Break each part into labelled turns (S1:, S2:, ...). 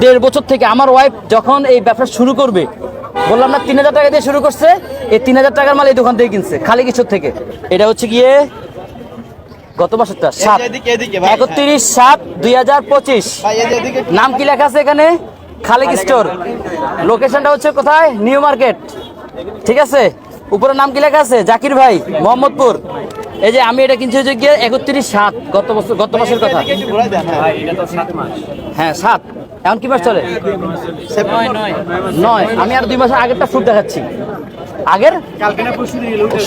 S1: দেড় বছর থেকে আমার ওয়াইফ যখন এই ব্যবসা শুরু করবে বললাম না তিন হাজার টাকা দিয়ে শুরু করছে এই তিন হাজার টাকার মাল এই দোকান থেকে কিনছে খালি কিশোর থেকে। এটা হচ্ছে গিয়ে গত বছরটা সাত। একত্রিশ সাত দুই হাজার পঁচিশ। নাম কি লেখা আছে এখানে? খালিক স্টোর। লোকেশনটা হচ্ছে কোথায়? New market. ঠিক আছে? উপরে নাম কি লেখা আছে? জাকির ভাই মোহাম্মদপুর। এই যে আমি এটা কিনছি হচ্ছে গিয়ে একত্রিশ সাত গত বছর গত মাসের কথা।
S2: একটু ঘুরাই দেন হ্যাঁ।
S1: হ্যাঁ সাত। এখন কি মাস চলে? নয় আমি আর দুই মাসের আগেরটা ফ্রুট দেখাচ্ছি। আগের?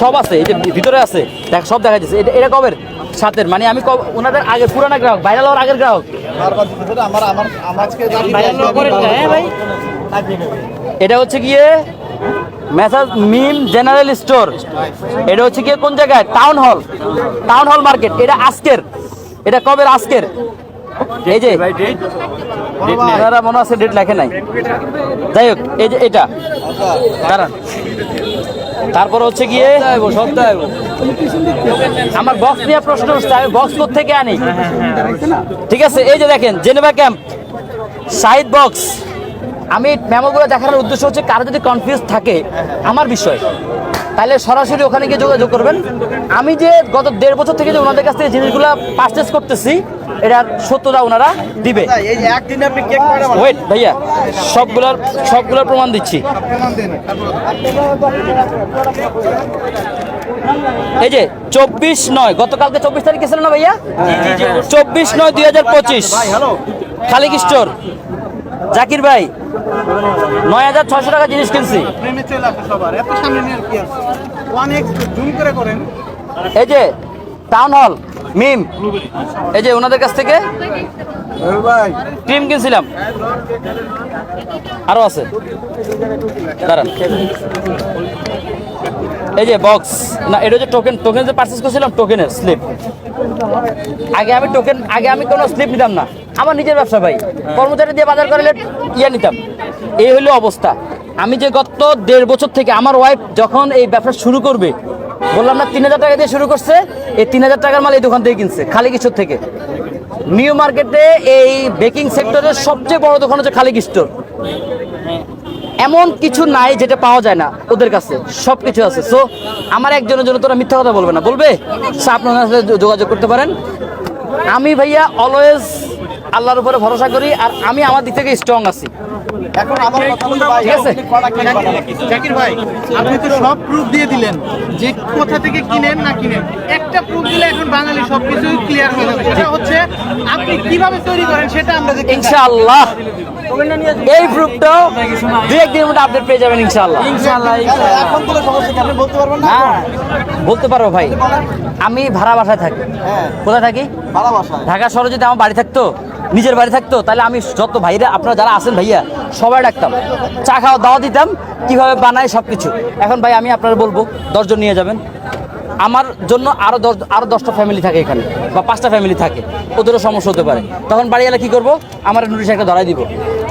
S1: সব আছে এই যে ভিতরে আছে। দেখ সব দেখা যাচ্ছে এটা এটা কবের? সাতের। মানে আমি ওনাদের আগের পুরানা গ্রাহক ভাইরাল হওয়ার আগের গ্রাহক।
S2: আজকে
S1: এটা হচ্ছে গিয়ে মেসাজ মিম জেনারেল স্টোর। এটা হচ্ছে গিয়ে কোন জায়গায়? Town hall. Town hall market. এটা আজকের। এটা কবের আজকের? এই যে ওনারা মনে আছে ডেট লেখে নাই? যাই হোক এই যে এটা। দাঁড়ান। তারপর হচ্ছে গিয়ে আমার বক্স নিয়ে প্রশ্ন হচ্ছে আমি বক্স কোথ থেকে আনি ঠিক আছে এই যে দেখেন জেনেভা ক্যাম্প সাইড বক্স আমি মেমোগুলো দেখার উদ্দেশ্য হচ্ছে কারও যদি কনফিউজ থাকে আমার বিষয়। তাহলে সরাসরি ওখানে গিয়ে যোগাযোগ করবেন। আমি যে গত দেড় বছর থেকে যে ওনাদের কাছ থেকে জিনিসগুলো পারচেস করতেছি এটার সত্যতা ওনারা দিবে।
S2: এই যে একদিনে আপনি কেক কয়টা বানান?
S1: ওয়েট ভাইয়া সবগুলোর সবগুলোর প্রমাণ দিচ্ছি। এই যে চব্বিশ নয় গতকালকে চব্বিশ তারিখ ছিল না ভাইয়া? চব্বিশ নয় দুই হাজার পঁচিশ। খালিক স্টোর জাকির ভাই নয় হাজার ছয়শো টাকা জিনিস কিনছি। এই যে টাউন হল মিম এই যে ওনাদের কাছ থেকে ক্রিম কিনছিলাম। আরও আছে। দাঁড়ান। এই যে বক্স না এটা হচ্ছে টোকেন টোকেন যে পারচেস করছিলাম টোকেনের স্লিপ আগে আমি টোকেন আগে আমি কোনো স্লিপ নিতাম না। আমার নিজের ব্যবসা ভাই। কর্মচারী দিয়ে বাজার করলে ইয়ে নিতাম। এই হলো অবস্থা। আমি যে গত দেড় বছর থেকে আমার ওয়াইফ যখন এই ব্যবসা শুরু করবে, বললাম না, তিন হাজার টাকা দিয়ে শুরু করছে, এই তিন হাজার টাকার মাল এই দোকান থেকে কিনছে, খালি কিশোর থেকে। নিউ মার্কেটে এই বেকিং সেক্টরের সবচেয়ে বড় দোকান হচ্ছে খালি স্টোর এমন কিছু নাই যেটা পাওয়া যায় না ওদের কাছে সব কিছু আছে। সো আমার একজনের জন্য তোরা মিথ্যা কথা বলবে না। বলবে? আপনার সাথে যোগাযোগ করতে পারেন। আমি ভাইয়া অলওয়েজ আল্লাহর উপরে ভরসা করি আর আমি আমার দিক থেকে স্ট্রং আছি।
S2: এখন আমার কথা ভাই
S1: ঠিক আছে।
S2: জাকির ভাই আপনি তো সব প্রুফ দিয়ে দিলেন যে কোথা থেকে কিনেন না কিনেন। একটা প্রুফ দিলে এখন বাঙালি সবকিছু ক্লিয়ার হয়ে যাবে। সেটা হচ্ছে আপনি কীভাবে তৈরি করেন সেটা আমরা চাই।
S1: ইনশাআল্লাহ। এই গ্রুপটাও দু একদিনের মধ্যে আপডেট পেয়ে যাবেন ইনশাআল্লাহ।
S2: ইনশাআল্লাহ এখন তো সমস্যা আপনি বলতে পারবেন না?
S1: বলতে পারব ভাই। আমি ভাড়া বাসায় থাকি।
S2: হ্যাঁ।
S1: কোথায় থাকি?
S2: ভালোবাসা
S1: ঢাকা শহরে যদি আমার বাড়ি থাকতো নিজের বাড়ি থাকতো তাহলে আমি যত ভাইরা আপনারা যারা আছেন ভাইয়া সবাই ডাকতাম। চা খাওয়া দাওয়া দিতাম কীভাবে বানায় সব কিছু এখন ভাই আমি আপনারা বলব দশজন নিয়ে যাবেন। আমার জন্য আরও দশ আরও দশটা ফ্যামিলি থাকে এখানে বা পাঁচটা ফ্যামিলি থাকে। ওদেরও সমস্যা হতে পারে। তখন বাড়ি এলে কি করব? আমার নোটিশ একটা ধরাই দিব।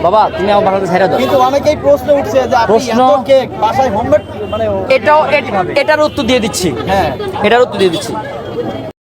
S1: বাবা তুমি আমার বাড়িতে ছেড়ে দাও।
S2: কিন্তু অনেকেই প্রশ্ন উঠছে যে
S1: প্রশ্ন?
S2: কেক বাসায় হোমমেড মানে
S1: এটাও এট- এটার উত্তর দিয়ে দিচ্ছি।
S2: হ্যাঁ।
S1: এটার উত্তর দিয়ে দিচ্ছি।